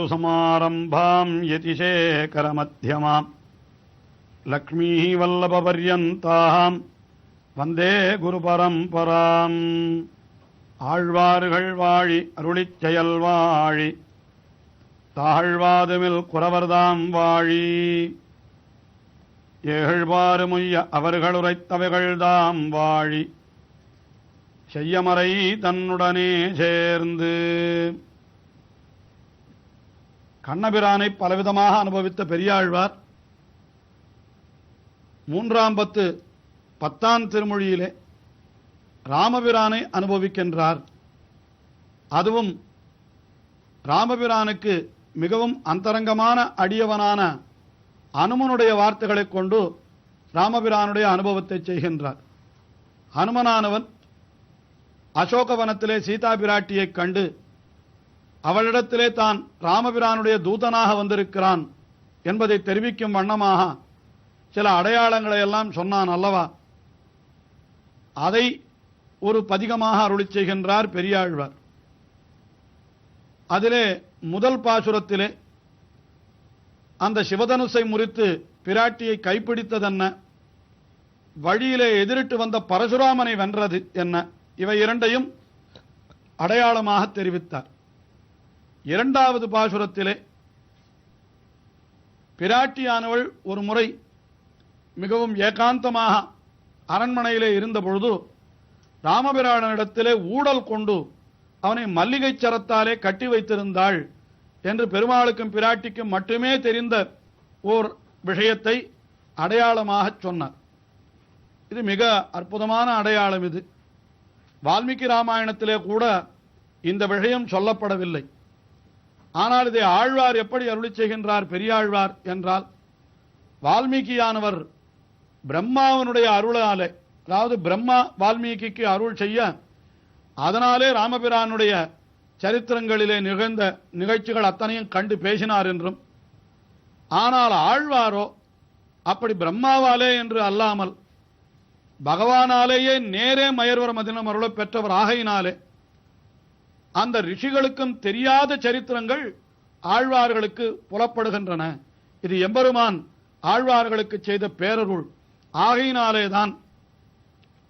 अस्मत्कुरुसमारम्भाम् यतिशेखरमध्यमाम् लक्ष्मीः वल्लभपर्यन्ताम् வந்தே குருபரம்பராம் ஆழ்வார்கள் வாழி அருளிச் செயல் வாழி தாழ்வாதுமில் குறவர்தாம் வாழி ஏழ்வாறு முய்ய அவர்கள் உரைத்தவைகள்தாம் வாழி செய்யமறை தன்னுடனே சேர்ந்து கண்ணபிரானை பலவிதமாக அனுபவித்த பெரியாழ்வார் மூன்றாம் பத்து பத்தாம் திருமொழியிலே ராமபிரானை அனுபவிக்கின்றார். அதுவும் ராமபிரானுக்கு மிகவும் அந்தரங்கமான அடியவனான அனுமனுடைய வார்த்தைகளைக் கொண்டு ராமபிரானுடைய அனுபவத்தை செய்கின்றார். அனுமனானவன் அசோகவனத்திலே சீதா பிராட்டியைக் கண்டு அவளிடத்திலே தான் ராமபிரானுடைய தூதனாக வந்திருக்கிறான் என்பதை தெரிவிக்கும் வண்ணமாக சில அடையாளங்களை எல்லாம் சொன்னான் அல்லவா? அதை ஒரு பதிகமாக அருளி செய்கின்றார் பெரியாழ்வார். அதிலே முதல் பாசுரத்திலே அந்த சிவதனுசை முறித்து பிராட்டியை கைப்பிடித்ததென்ன? வழியிலே எதிரிட்டு வந்த பரசுராமனை வென்றது என்ன? இவை இரண்டையும் அடையாளமாக தெரிவித்தார். இரண்டாவது பாசுரத்திலே பிராட்டியானவள் ஒரு முறை மிகவும் ஏகாந்தமாக அரண்மனையிலே இருந்த பொழுது ராமபிரானிடத்திலே ஊடல் கொண்டு அவனை மல்லிகைச் சரத்தாலே கட்டி வைத்திருந்தாள் என்று பெருமாளுக்கும் பிராட்டிக்கும் மட்டுமே தெரிந்த ஓர் விஷயத்தை அடையாளமாகச் சொன்னார். இது மிக அற்புதமான அடையாளம் இது. வால்மீகி ராமாயணத்திலே கூட இந்த விஷயம் சொல்லப்படவில்லை. ஆனால் இதை ஆழ்வார் எப்படி அருளி செய்கின்றார் பெரியாழ்வார் என்றால் வால்மீகியானவர் பிரம்மாவனுடைய அருளாலே அதாவது பிரம்மா வால்மீகிக்கு அருள் செய்ய அதனாலே ராமபிரானுடைய சரித்திரங்களிலே நிகழ்ந்த நிகழ்ச்சிகள் அத்தனையும் கண்டு பேசினார் என்றும் ஆனால் ஆழ்வாரோ அப்படி பிரம்மாவாலே என்று அல்லாமல் பகவானாலேயே நேரே மயர்வர மதினம் அருளை பெற்றவர் ஆகையினாலே அந்த ரிஷிகளுக்கும் தெரியாத சரித்திரங்கள் ஆழ்வார்களுக்கு புலப்படுகின்றன. இது எம்பெருமான் ஆழ்வார்களுக்கு செய்த பேரருள். ஆகையினாலேதான்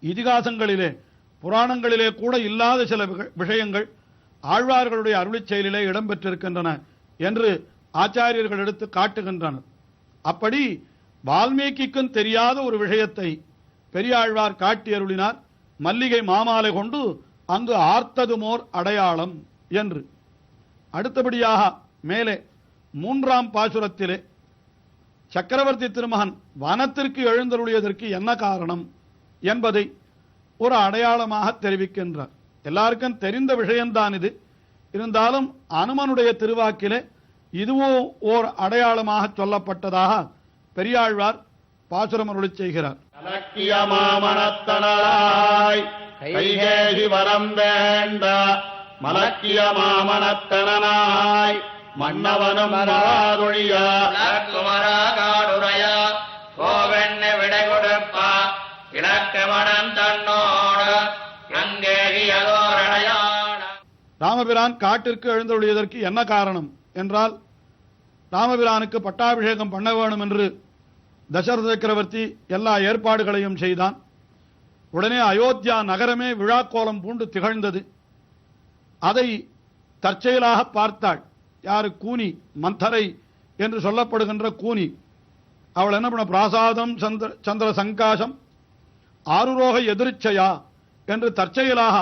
இதிகாசங்களிலே புராணங்களிலே கூட இல்லாத சில விஷயங்கள் ஆழ்வார்களுடைய அருளிச் செயலிலே இடம்பெற்றிருக்கின்றன என்று ஆச்சாரியர்கள் எடுத்து காட்டுகின்றனர். அப்படி வால்மீகிக்கும் தெரியாத ஒரு விஷயத்தை பெரியாழ்வார் காட்டி அருளினார் மல்லிகை மாமாலை கொண்டு அங்கு ஆர்த்ததுமோர் அடையாளம் என்று. அடுத்தபடியாக மேலே மூன்றாம் பாசுரத்திலே சக்கரவர்த்தி திருமகன் வனத்திற்கு எழுந்தருளியதற்கு என்ன காரணம் என்பதை ஒரு அடையாளமாக தெரிவிக்கின்றார். எல்லாருக்கும் தெரிந்த விஷயம்தான் இது. இருந்தாலும் அனுமனுடைய திருவாக்கிலே இதுவும் ஓர் அடையாளமாக சொல்லப்பட்டதாக பெரியாழ்வார் பாசுரம் அருளி செய்கிறார் கைகேசி வரம் வேண்ட மலக்கிய மாமனத்தனாய் மன்னவனும் மராதொழிய குமரா காடுரைய கோவெண்ண விடை கொடுப்பா இலக்கமணன் தன்னோடு அங்கேகியதோரடையாட ராமபிரான் காட்டிற்கு எழுந்தருளியதற்கு என்ன காரணம் என்றால் ராமபிரானுக்கு பட்டாபிஷேகம் பண்ண வேணும் என்று தசரத சக்கரவர்த்தி எல்லா ஏற்பாடுகளையும் செய்தான். உடனே அயோத்தியா நகரமே விழாக்கோலம் பூண்டு திகழ்ந்தது. அதை தற்செயலாக பார்த்தாள். யாரு? கூனி மந்தரை என்று சொல்லப்படுகின்ற கூனி. அவள் என்ன பண்ண? பிராசாதம் சந்திர சந்திர சங்காசம் ஆருரோக எதிர்ச்சையா என்று தற்செயலாக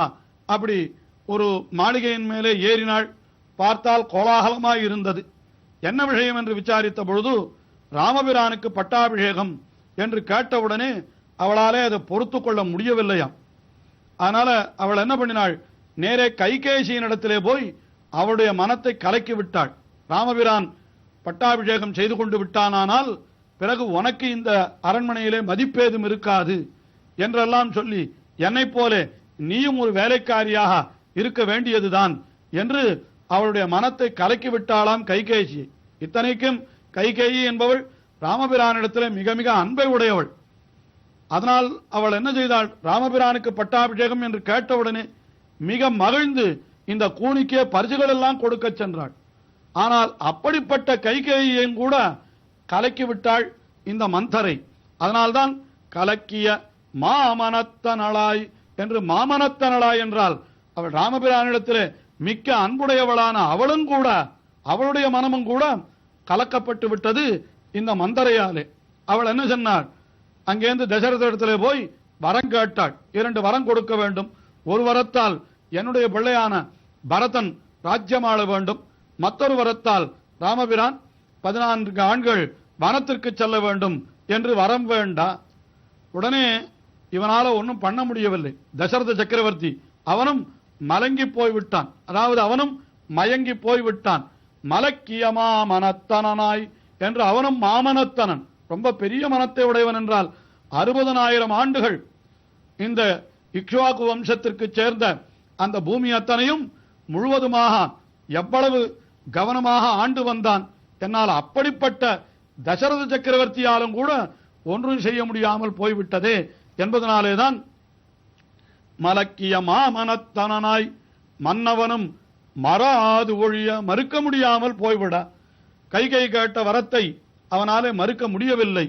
அப்படி ஒரு மாளிகையின் மேலே ஏறினாள். பார்த்தால் கோலாகலமாய் இருந்தது. என்ன விஷயம் என்று விசாரித்த பொழுது ராமபிரானுக்கு பட்டாபிஷேகம் என்று கேட்டவுடனே அவளாலே அதை பொறுத்து கொள்ள முடியவில்லையாம் அதனால அவள் என்ன பண்ணினாள்? நேரே கைகேசியின் இடத்திலே போய் அவளுடைய மனத்தை கலக்கி விட்டாள். ராமபிரான் பட்டாபிஷேகம் செய்து கொண்டு விட்டானானால் பிறகு உனக்கு இந்த அரண்மனையிலே மதிப்பேதும் இருக்காது என்றெல்லாம் சொல்லி என்னை போலே நீயும் ஒரு வேலைக்காரியாக இருக்க வேண்டியதுதான் என்று அவளுடைய மனத்தை கலக்கி விட்டாளாம் கைகேசி. இத்தனைக்கும் கைகேயி என்பவள் ராமபிரானிடத்திலே மிக மிக அன்பை உடையவள். அதனால் அவள் என்ன செய்தாள்? ராமபிரானுக்கு பட்டாபிஷேகம் என்று கேட்டவுடனே மிக மகிழ்ந்து இந்த கூனிக்கே பரிசுகள் எல்லாம் கொடுக்கச் சென்றாள். ஆனால் அப்படிப்பட்ட கைகேயையும் கூட கலக்கி விட்டாள் இந்த மந்தரை. அதனால்தான் கலக்கிய மாமனத்தனளாய் என்று மாமனத்தனளாய் என்றால் அவள் ராமபிரானிடத்திலே மிக்க அன்புடையவளான அவளும் கூட அவளுடைய மனமும் கூட கலக்கப்பட்டு விட்டது இந்த மந்தரையாலே. அவள் என்ன சொன்னாள்? அங்கேருந்து இடத்துல போய் வரம் கேட்டாள். இரண்டு வரம் கொடுக்க வேண்டும். ஒரு வரத்தால் என்னுடைய பிள்ளையான பரதன் ராஜ்யமாள வேண்டும். மற்றொரு வரத்தால் ராமபிரான் பதினான்கு ஆண்கள் வனத்திற்கு செல்ல வேண்டும் என்று வரம் வேண்டா. உடனே இவனால் ஒன்றும் பண்ண முடியவில்லை. தசரத சக்கரவர்த்தி அவனும் மலங்கி போய்விட்டான். அதாவது அவனும் மயங்கி போய்விட்டான். மலக்கியமா மனத்தனனாய் என்று அவனும் மாமனத்தனன். ரொம்ப பெரிய மனத்தை உடையவன் என்றால் அறுபதனாயிரம் ஆண்டுகள் இந்த இக்ஷுவாக்கு வம்சத்திற்கு சேர்ந்த அந்த பூமி அத்தனையும் முழுவதுமாக எவ்வளவு கவனமாக ஆண்டு வந்தான் என்னால் அப்படிப்பட்ட தசரத சக்கரவர்த்தியாலும் கூட ஒன்றும் செய்ய முடியாமல் போய்விட்டதே என்பதனாலேதான் மலக்கிய மாமனத்தனாய் மன்னவனும் மறாது ஒழிய மறுக்க முடியாமல் போய்விட. கைகை கேட்ட வரத்தை அவனாலே மறுக்க முடியவில்லை.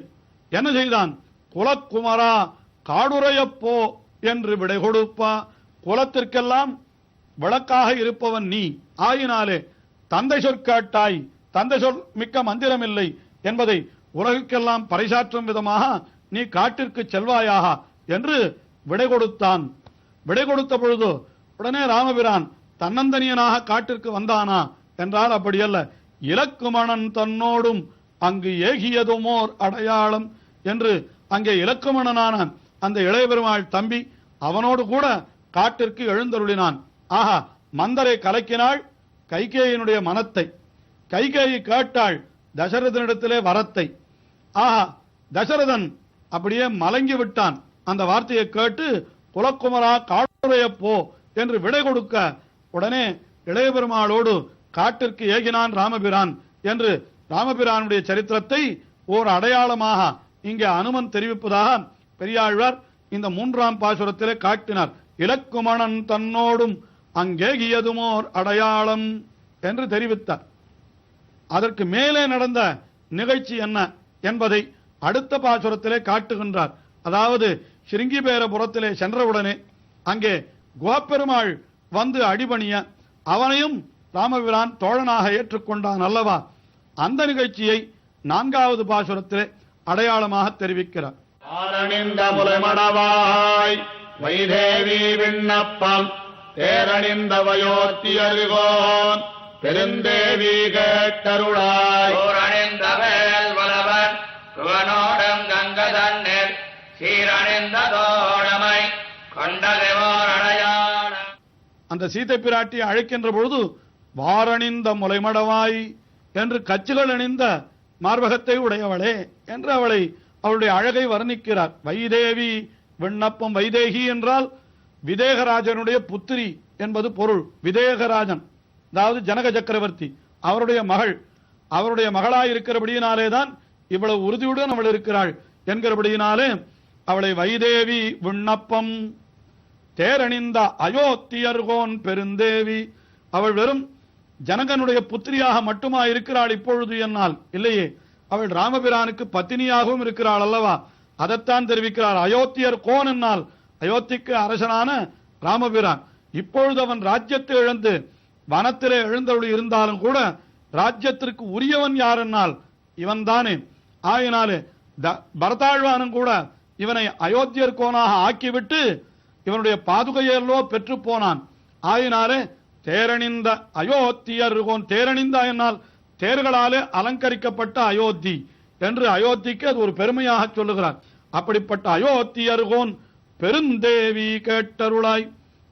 என்ன செய்தான்? குலக்குமரா காடுரையப்போ என்று விடை கொடுப்பா. குலத்திற்கெல்லாம் விளக்காக இருப்பவன் நீ. ஆயினாலே தந்தை சொற்காட்டாய் தந்தை சொல் மிக்க மந்திரமில்லை என்பதை உலகுக்கெல்லாம் பறைசாற்றும் விதமாக நீ காட்டிற்கு செல்வாயாக என்று விடை கொடுத்தான். விடை கொடுத்த பொழுது உடனே ராமபிரான் தன்னந்தனியனாக காட்டிற்கு வந்தானா? என்றால் அப்படியல்ல. இலக்குமணன் தன்னோடும் அங்கு ஏகியதுமோர் அடையாளம் என்று அங்கே இலக்குமணனான அந்த இளைய பெருமாள் தம்பி அவனோடு கூட காட்டிற்கு எழுந்தருளினான். ஆஹா மந்தரை கலக்கினாள் கைகேயினுடைய மனத்தை. கைகேயி கேட்டாள் தசரதனிடத்திலே வரத்தை. ஆஹா தசரதன் அப்படியே மலங்கி விட்டான். அந்த வார்த்தையை கேட்டு குலக்குமரா காடுடைய போ என்று விடை கொடுக்க உடனே இளைய பெருமாளோடு காட்டிற்கு ஏகினான் ராமபிரான் என்று ராமபிரானுடைய சரித்திரத்தை ஓர் அடையாளமாக இங்கே அனுமன் தெரிவிப்பதாக பெரியாழ்வார் இந்த மூன்றாம் பாசுரத்திலே காட்டினார். இலக்குமணன் தன்னோடும் அங்கேகியதுமோர் அடையாளம் என்று தெரிவித்தார். அதற்கு மேலே நடந்த நிகழ்ச்சி என்ன என்பதை அடுத்த பாசுரத்திலே காட்டுகின்றார். அதாவது சிருங்கிபேரபுரத்திலே சென்றவுடனே அங்கே கோப்பெருமாள் வந்து அடிபணிய அவனையும் ராமபிரான் தோழனாக ஏற்றுக்கொண்டான் அல்லவா? அந்த நிகழ்ச்சியை நான்காவது பாசுரத்திலே அடையாளமாக தெரிவிக்கிறார். ஆரணிந்த முலைமடவாய் வைதேவி விண்ணப்பம் தேரணிந்த வயோத்தி அருகோன் பெருந்தேவி கேட்டருளாய். ஊரணிந்த வேல் வலவன் குவனோடும் கங்க தண்ணீர் சீரணிந்த தோழமை கொண்டதெவோர் அடையாளம் அந்த சீதை பிராட்டியை அழைக்கின்ற பொழுது வாரணிந்த முலைமடவாய் என்று கச்சுகள் அணிந்த மார்பகத்தை உடையவளே என்று அவளை அவளுடைய அழகை வர்ணிக்கிறார். வைதேவி விண்ணப்பம் வைதேகி என்றால் விதேகராஜனுடைய புத்திரி என்பது பொருள். விதேகராஜன் அதாவது ஜனக சக்கரவர்த்தி அவருடைய மகள். அவருடைய மகளாய் இருக்கிறபடியினாலேதான் இவ்வளவு உறுதியுடன் அவள் இருக்கிறாள் என்கிறபடியினாலே அவளை வைதேவி விண்ணப்பம். தேரணிந்த அயோத்தியர்கோன் பெருந்தேவி. அவள் வெறும் ஜனகனுடைய புத்திரியாக மட்டுமா இருக்கிறாள் இப்பொழுது என்னால்? இல்லையே. அவள் ராமபிரானுக்கு பத்தினியாகவும் இருக்கிறாள் அல்லவா? அதைத்தான் தெரிவிக்கிறார். அயோத்தியர் கோன் என்னால்? அயோத்திக்கு அரசனான ராமபிரான். இப்பொழுது அவன் ராஜ்யத்தை இழந்து வனத்திலே எழுந்தருளி இருந்தாலும் கூட ராஜ்யத்திற்கு உரியவன் யார் என்னால்? இவன் தானே ஆயினாலே த- பரதாழ்வானும் கூட இவனை அயோத்தியர் கோனாக ஆக்கிவிட்டு இவனுடைய பாதுகையெல்லோ பெற்று போனான். ஆயினாலே தேரணிந்த அயோத்தியர்கோன் தேரணிந்தா என்னால் தேர்களாலே அலங்கரிக்கப்பட்ட அயோத்தி என்று அயோத்திக்கு அது ஒரு பெருமையாக சொல்லுகிறார். அப்படிப்பட்ட அயோத்தியர்கோன் பெருந்தேவி கேட்டருளாய்.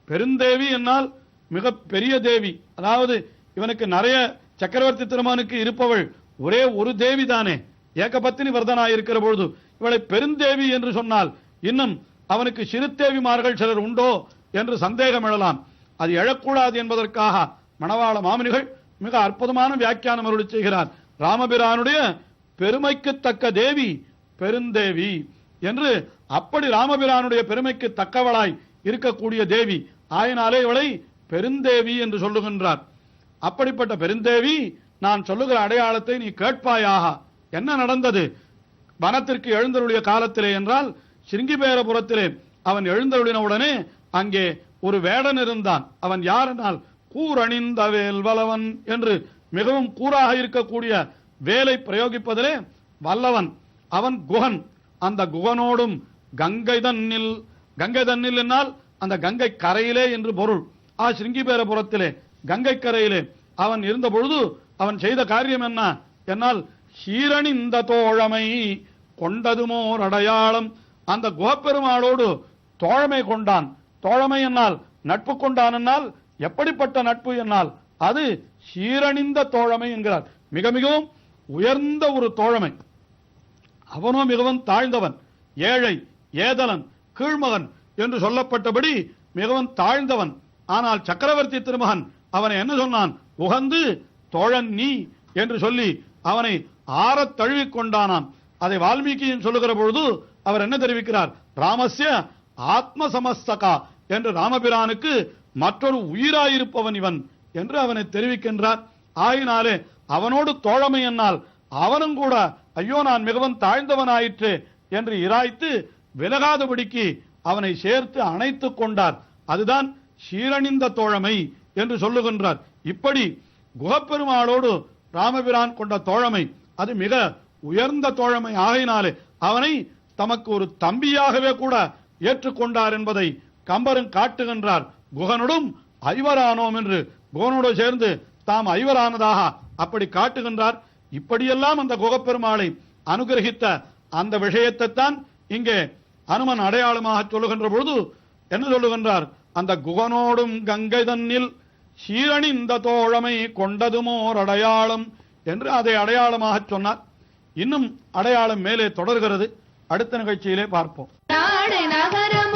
பெருந்தேவி என்னால் மிக பெரிய தேவி. அதாவது இவனுக்கு நிறைய சக்கரவர்த்தி திருமானுக்கு இருப்பவள் ஒரே ஒரு தேவி தானே. ஏகபத்தினி வர்தனாய் இருக்கிற பொழுது இவளை பெருந்தேவி என்று சொன்னால் இன்னும் அவனுக்கு சிறுத்தேவிமார்கள் சிலர் உண்டோ என்று சந்தேகம் எழலாம். அது எழக்கூடாது என்பதற்காக மணவாள மாமனிகள் மிக அற்புதமான வியாக்கியானம் அருளி செய்கிறார். ராமபிரானுடைய பெருமைக்கு தக்க தேவி பெருந்தேவி என்று அப்படி ராமபிரானுடைய பெருமைக்கு தக்கவளாய் இருக்கக்கூடிய தேவி ஆயினாலே இவளை பெருந்தேவி என்று சொல்லுகின்றார். அப்படிப்பட்ட பெருந்தேவி நான் சொல்லுகிற அடையாளத்தை நீ கேட்பாயாக. என்ன நடந்தது? வனத்திற்கு எழுந்தருளிய காலத்திலே என்றால் சிருங்கிபேரபுரத்திலே அவன் எழுந்தருளின உடனே அங்கே ஒரு வேடன் இருந்தான். அவன் யார் கூரணிந்த கூரணிந்த வேல்வலவன் என்று மிகவும் கூறாக இருக்கக்கூடிய வேலை பிரயோகிப்பதிலே வல்லவன். அவன் குகன். அந்த குகனோடும் கங்கை தன்னில் கங்கை தன்னில் என்னால் அந்த கங்கை கரையிலே என்று பொருள். ஆ சிருங்கிபேரபுரத்திலே கங்கை கரையிலே அவன் இருந்த பொழுது அவன் செய்த காரியம் என்ன? என்னால் ஹீரணிந்த தோழமை கொண்டதுமோர் அடையாளம். அந்த குகப்பெருமாளோடு தோழமை கொண்டான். தோழமை என்னால் நட்பு கொண்டான் என்னால் எப்படிப்பட்ட நட்பு என்னால்? அது சீரணிந்த தோழமை என்கிறார். மிக மிகவும் உயர்ந்த ஒரு தோழமை. அவனோ மிகவும் தாழ்ந்தவன். ஏழை ஏதலன் கீழ்மகன் என்று சொல்லப்பட்டபடி மிகவும் தாழ்ந்தவன். ஆனால் சக்கரவர்த்தி திருமகன் அவனை என்ன சொன்னான்? உகந்து தோழன் நீ என்று சொல்லி அவனை ஆறத் தழுவிக் அதை வால்மீகியின் சொல்லுகிற பொழுது அவர் என்ன தெரிவிக்கிறார்? ராமஸ்ய ஆத்ம சமஸ்தகா என்று ராமபிரானுக்கு மற்றொரு உயிராயிருப்பவன் இவன் என்று அவனை தெரிவிக்கின்றார். ஆயினாலே அவனோடு தோழமை என்னால் அவனும் கூட ஐயோ நான் மிகவும் தாழ்ந்தவனாயிற்று என்று இராய்த்து விலகாதபடிக்கு அவனை சேர்த்து அணைத்துக் கொண்டார். அதுதான் சீரணிந்த தோழமை என்று சொல்லுகின்றார். இப்படி குகப்பெருமாளோடு ராமபிரான் கொண்ட தோழமை அது மிக உயர்ந்த தோழமை ஆகையினாலே அவனை தமக்கு ஒரு தம்பியாகவே கூட ஏற்றுக்கொண்டார் என்பதை கம்பரும் காட்டுகின்றார். குகனுடும் ஐவரானோம் என்று குகனோடு சேர்ந்து தாம் ஐவரானதாக அப்படி காட்டுகின்றார். இப்படியெல்லாம் அந்த குகப்பெருமாளை அனுகிரகித்த அந்த விஷயத்தை தான் இங்கே அனுமன் அடையாளமாக சொல்லுகின்ற பொழுது என்ன சொல்லுகின்றார்? அந்த குகனோடும் கங்கை தன்னில் சீரணிந்த தோழமை கொண்டதுமோர் அடையாளம் என்று அதை அடையாளமாக சொன்னார். இன்னும் அடையாளம் மேலே தொடர்கிறது. அடுத்த நிகழ்ச்சியிலே பார்ப்போம். நகரம்